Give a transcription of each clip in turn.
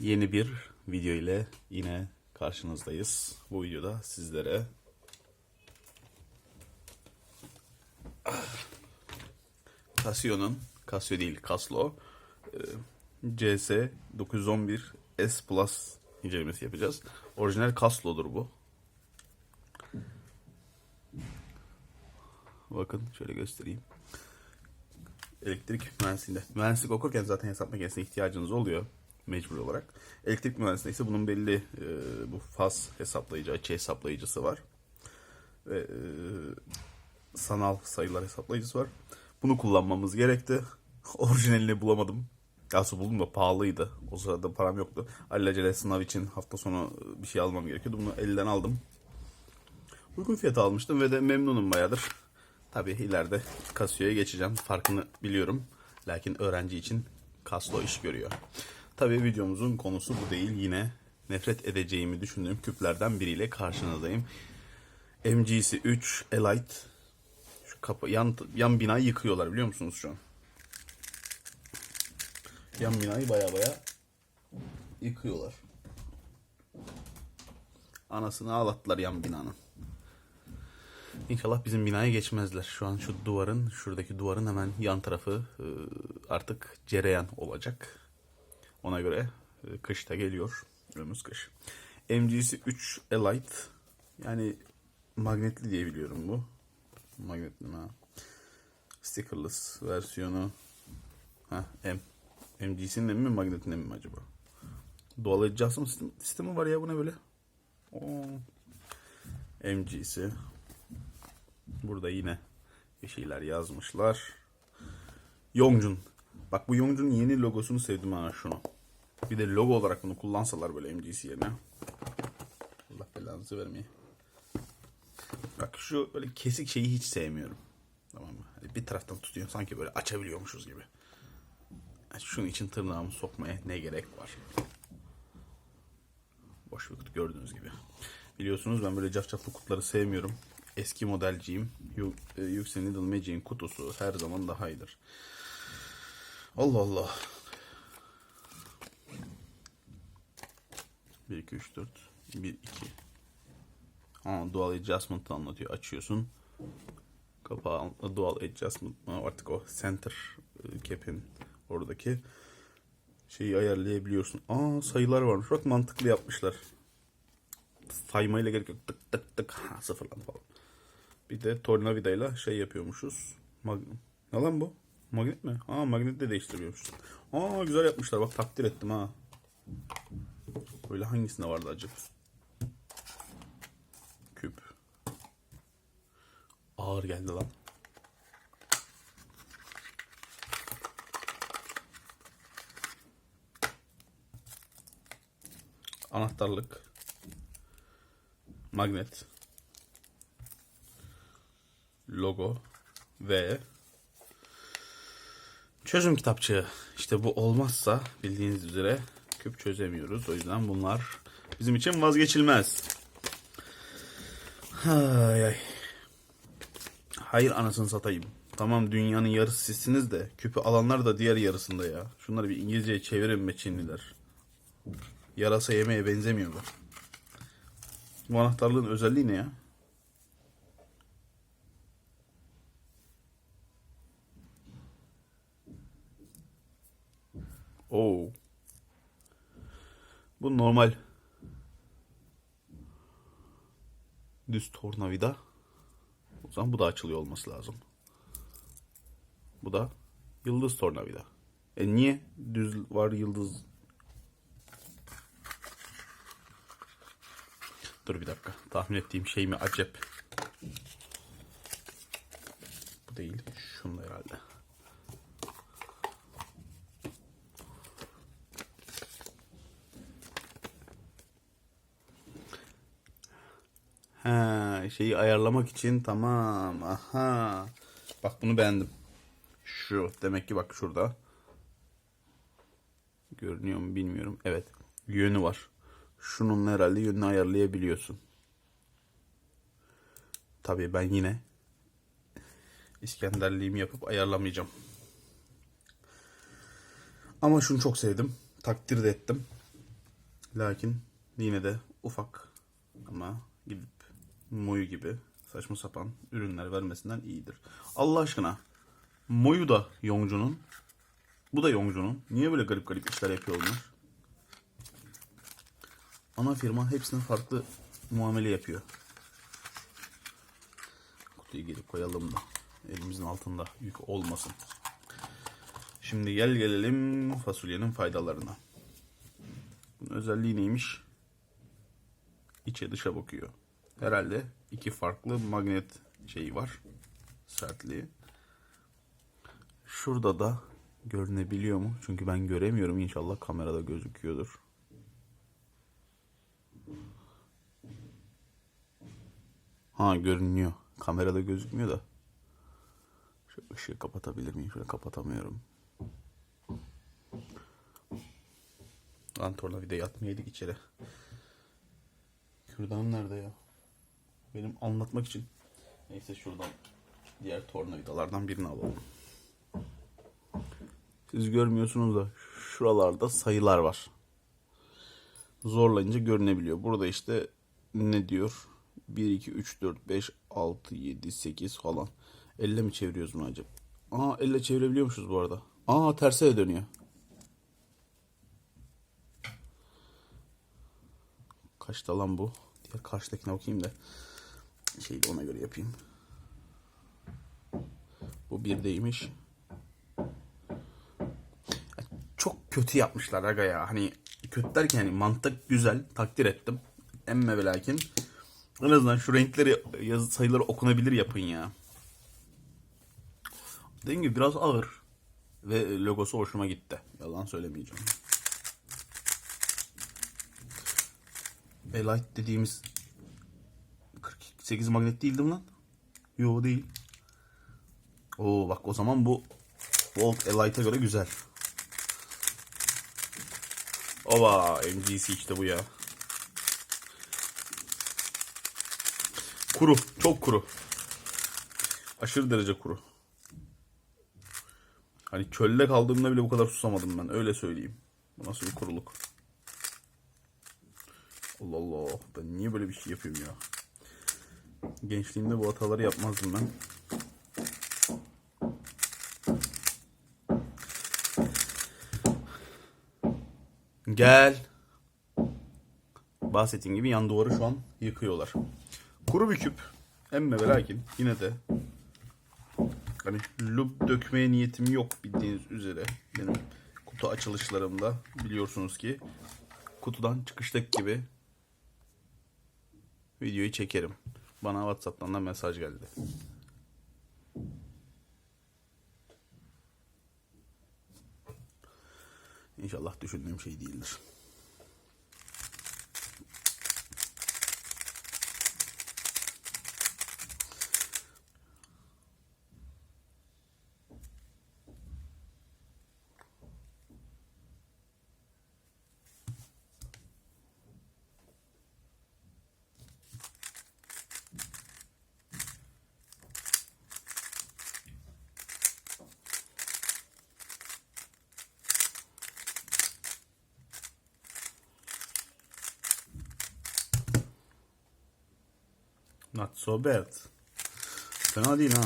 Yeni bir video ile yine karşınızdayız. Bu videoda sizlere Casio'nun, Casio değil Casio e, CS 911 S Plus incelemesi yapacağız. Orijinal Casio'dur bu. Bakın şöyle göstereyim. Elektrik mühendisliğinde. Mühendislik okurken zaten hesap makinesine ihtiyacınız oluyor mecbur olarak. Elektrik mühendisliğinde ise bunun belli e, bu faz hesaplayıcı, açı hesaplayıcısı var. Ve e, sanal sayılar hesaplayıcısı var. Bunu kullanmamız gerekti. Orijinalini bulamadım. Aslında buldum da pahalıydı. O sırada param yoktu. Alelacele sınav için hafta sonu bir şey almam gerekiyordu. Bunu elden aldım. Uygun fiyata almıştım ve de memnunum bayağıdır. Tabii ileride Casio'ya geçeceğim. Farkını biliyorum. Lakin öğrenci için Casio iş görüyor. Tabii videomuzun konusu bu değil. Yine nefret edeceğimi düşündüğüm küplerden biriyle karşınızdayım. MGC 3 Elite. Şu kapı yan yan binayı yıkıyorlar biliyor musunuz şu an? Yan binayı baya baya yıkıyorlar. Anasını ağlattılar yan binanın. İnşallah bizim binaya geçmezler. Şu an şu duvarın, şuradaki duvarın hemen yan tarafı e, artık cereyan olacak. Ona göre e, kış da geliyor. Önümüz kış. MGC 3 Elite. Yani magnetli diye biliyorum bu. Magnetli mi? Stickerless versiyonu. Ha M. MGC'nin mi magnetinin mi acaba? Doğal adjustment sistemi, sistemi var ya bu ne böyle? Oo. MGC. Burada yine bir şeyler yazmışlar. Yongjun. Bak bu Yongjun'un yeni logosunu sevdim ha şunu. Bir de logo olarak bunu kullansalar böyle MGC yerine. Allah belanızı vermeye. Bak şu böyle kesik şeyi hiç sevmiyorum. Tamam mı? Hani bir taraftan tutuyor sanki böyle açabiliyormuşuz gibi. Şunun için tırnağımı sokmaya ne gerek var? Boş bir gördüğünüz gibi. Biliyorsunuz ben böyle cafcaflı kutuları sevmiyorum. Eski modelciyim. Yu- e, Needle Magic'in kutusu her zaman daha iyidir. Allah Allah. 1, 2, 3, 4. 1, 2. Aa, dual adjustment anlatıyor. Açıyorsun. Kapağı dual adjustment? Artık o center e, cap'in oradaki şeyi ayarlayabiliyorsun. Aa sayılar varmış. Bak mantıklı yapmışlar. Saymayla gerek yok. Tık tık tık. Ha, sıfırlandı falan. Bir de tornavidayla şey yapıyormuşuz. Mag ne lan bu? Magnet mi? Aa magnet de değiştiriyormuşuz. Aa güzel yapmışlar. Bak takdir ettim ha. Böyle hangisinde vardı acaba? Küp. Ağır geldi lan. Anahtarlık. Magnet. Logo. Ve çözüm kitapçığı. İşte bu olmazsa bildiğiniz üzere küp çözemiyoruz. O yüzden bunlar bizim için vazgeçilmez. Hay ay. Hayır anasını satayım. Tamam dünyanın yarısı sizsiniz de küpü alanlar da diğer yarısında ya. Şunları bir İngilizceye çevirin be Çinliler. Yarasa yemeğe benzemiyor bu. Bu anahtarlığın özelliği ne ya? Oo. Bu normal düz tornavida. O zaman bu da açılıyor olması lazım. Bu da yıldız tornavida. E niye düz var yıldız? Dur bir dakika. Tahmin ettiğim şey mi acep? Bu değil. Şunda herhalde. Ha, şeyi ayarlamak için tamam. Aha. Bak bunu beğendim. Şu demek ki bak şurada. Görünüyor mu bilmiyorum. Evet. Yönü var. Şunun herhalde yönünü ayarlayabiliyorsun. Tabii ben yine İskenderliğimi yapıp ayarlamayacağım. Ama şunu çok sevdim. Takdir de ettim. Lakin yine de ufak ama gidip Moyu gibi saçma sapan ürünler vermesinden iyidir. Allah aşkına Moyu da Yongcu'nun bu da Yongcu'nun. Niye böyle garip garip işler yapıyor bunlar? Ana firma hepsine farklı muamele yapıyor. Kutuyu geri koyalım da elimizin altında yük olmasın. Şimdi gel gelelim fasulyenin faydalarına. Bunun özelliği neymiş? İçe dışa bakıyor. Herhalde iki farklı magnet şeyi var. Sertliği. Şurada da görünebiliyor mu? Çünkü ben göremiyorum. İnşallah kamerada gözüküyordur. Ha görünüyor. Kamerada gözükmüyor da. Şu ışığı kapatabilir miyim? Şöyle kapatamıyorum. Lan tornavida yatmayaydık içeri. Kürdanım nerede ya? Benim anlatmak için. Neyse şuradan diğer tornavidalardan birini alalım. Siz görmüyorsunuz da şuralarda sayılar var. Zorlayınca görünebiliyor. Burada işte ne diyor? 1, 2, 3, 4, 5, 6, 7, 8 falan. Elle mi çeviriyoruz bunu acaba? Aa elle çevirebiliyormuşuz bu arada. Aa terse de dönüyor. Kaçta lan bu? Diğer karşıdakine bakayım da şeyi ona göre yapayım. Bu birdeymiş. Ya Çok kötü yapmışlar aga ya. Hani kötü derken hani mantık güzel. Takdir ettim. Emme ve lakin. En azından şu renkleri yazı sayıları okunabilir yapın ya. Dediğim gibi biraz ağır. Ve logosu hoşuma gitti. Yalan söylemeyeceğim. Elite dediğimiz 48 magnet değildi mi lan? Yo değil. Oo bak o zaman bu Volt Elite'a göre güzel. Ova MGC işte bu ya. Kuru. Çok kuru. Aşırı derece kuru. Hani çölde kaldığımda bile bu kadar susamadım ben. Öyle söyleyeyim. Bu nasıl bir kuruluk. Allah Allah. Ben niye böyle bir şey yapıyorum ya? Gençliğimde bu hataları yapmazdım ben. Gel. Bahsettiğim gibi yan duvarı şu an yıkıyorlar. Kuru bir küp. Emme ve lakin yine de hani lub dökmeye niyetim yok bildiğiniz üzere. Benim kutu açılışlarımda biliyorsunuz ki kutudan çıkıştaki gibi videoyu çekerim. Bana WhatsApp'tan da mesaj geldi. İnşallah düşündüğüm şey değildir. Not so bad. Fena değil ha.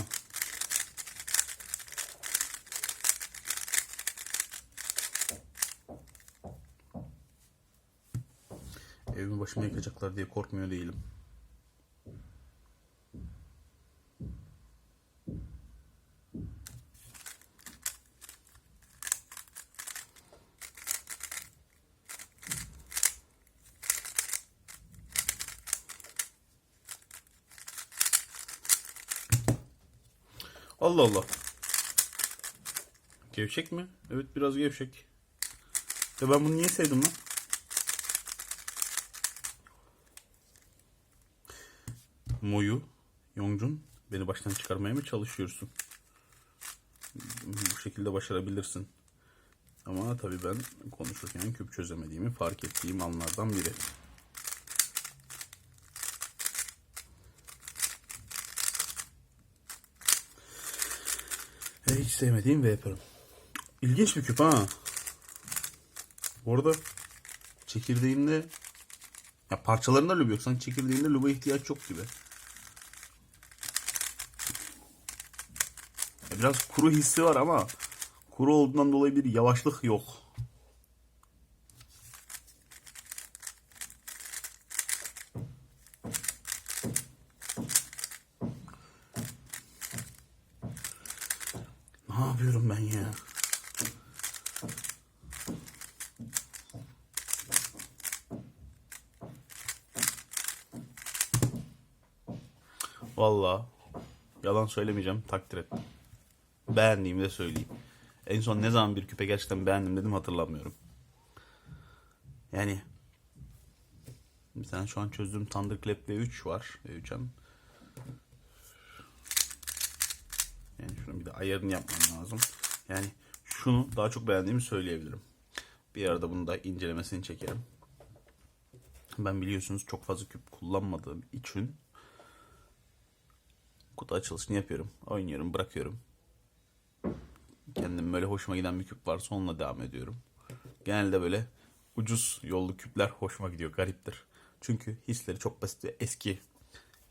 Evimi başıma yıkacaklar diye korkmuyor değilim. Allah Allah. Gevşek mi? Evet biraz gevşek. Ya ben bunu niye sevdim lan? Moyu, Yongcun beni baştan çıkarmaya mı çalışıyorsun? Bu şekilde başarabilirsin. Ama tabii ben konuşurken küp çözemediğimi fark ettiğim anlardan biri. Hiç sevmediğim yaparım. İlginç bir küp ha. Bu arada çekirdeğinde ya parçalarında lüb yok. Sanki çekirdeğinde lübe ihtiyaç yok gibi. Ya biraz kuru hissi var ama kuru olduğundan dolayı bir yavaşlık yok. Ne yapıyorum ben ya? Vallahi yalan söylemeyeceğim takdir ettim. Beğendiğimi de söyleyeyim. En son ne zaman bir küpe gerçekten beğendim dedim hatırlamıyorum. Yani tane şu an çözdüğüm Thunderclap V3 var. V3'em. Yani şunun bir de ayarını yapmam lazım. Yani şunu daha çok beğendiğimi söyleyebilirim. Bir arada bunu da incelemesini çekerim. Ben biliyorsunuz çok fazla küp kullanmadığım için kutu açılışını yapıyorum. Oynuyorum, bırakıyorum. Kendim böyle hoşuma giden bir küp varsa onunla devam ediyorum. Genelde böyle ucuz yollu küpler hoşuma gidiyor. Gariptir. Çünkü hisleri çok basit ve eski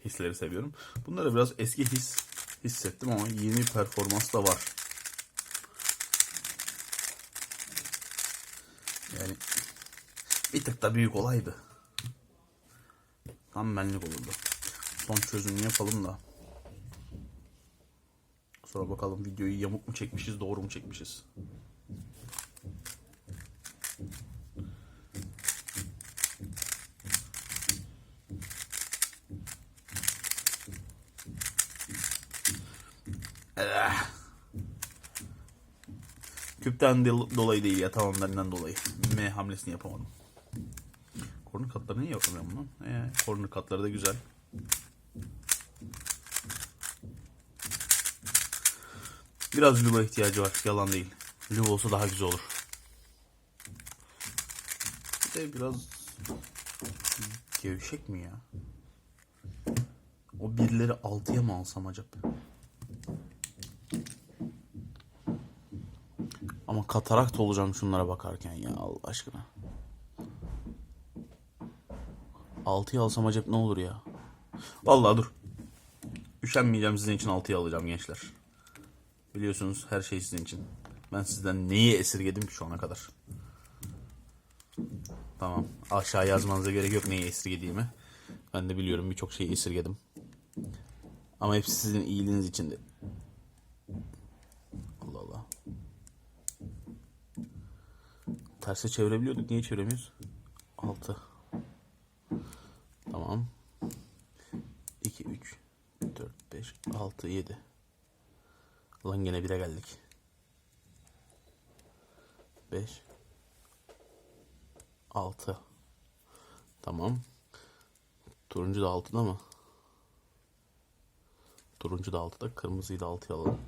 hisleri seviyorum. Bunlara biraz eski his hissettim ama yeni performans da var. Yani bir tık da büyük olaydı. Tam benlik olurdu. Son çözümünü yapalım da. Sonra bakalım videoyu yamuk mu çekmişiz, doğru mu çekmişiz. Küpten dolayı değil ya tamam benden dolayı. M hamlesini yapamadım. Kornu katları niye yapamıyorum bunu? Ee, kornu katları da güzel. Biraz luba ihtiyacı var. Yalan değil. Lüb olsa daha güzel olur. Bir de biraz gevşek mi ya? O birleri altıya mı alsam acaba? Ama katarakt olacağım şunlara bakarken ya Allah aşkına. Altıya alsam acaba ne olur ya? Vallahi dur. Üşenmeyeceğim sizin için altıya alacağım gençler. Biliyorsunuz her şey sizin için. Ben sizden neyi esirgedim ki şu ana kadar? Tamam. Aşağı yazmanıza gerek yok neyi esirgediğimi. Ben de biliyorum birçok şeyi esirgedim. Ama hepsi sizin iyiliğiniz içindi. Allah Allah. Terse çevirebiliyorduk. Niye çeviremiyoruz? 6. Tamam. 2, 3, 4, 5, 6, 7. Ulan gene 1'e geldik. 5 6 Tamam. Turuncu da 6'da mı? Turuncu da 6'da. Kırmızıyı da 6'ya alalım.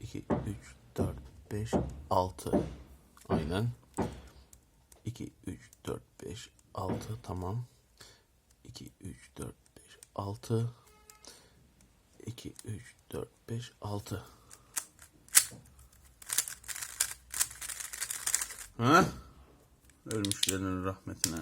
2, 3, 4, 5, 6. Aynen. 2, 3, 4, 5, 6. Tamam. 2, 3, 4, 5, 6. 2, 3, 4, 5, 6. Ha? Ölmüşlerin rahmetine.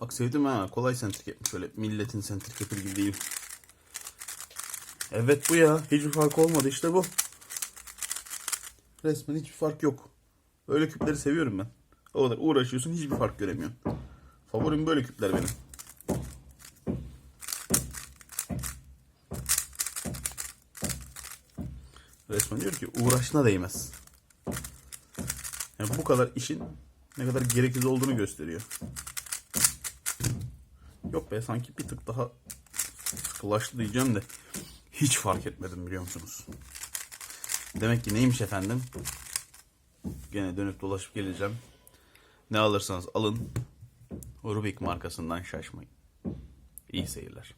Bak sevdim ha. Kolay sentrik yapmış. Öyle milletin sentrik yapır gibi değil. Evet bu ya. Hiçbir fark olmadı. işte bu. Resmen hiçbir fark yok. Öyle küpleri seviyorum ben. O kadar uğraşıyorsun hiçbir fark göremiyorsun. Favorim böyle küpler benim. Resmen diyor ki uğraşına değmez. Yani bu kadar işin ne kadar gereksiz olduğunu gösteriyor. Yok be sanki bir tık daha sıkılaştı diyeceğim de hiç fark etmedim biliyor musunuz? Demek ki neymiş efendim? Gene dönüp dolaşıp geleceğim. Ne alırsanız alın. Rubik markasından şaşmayın. İyi seyirler.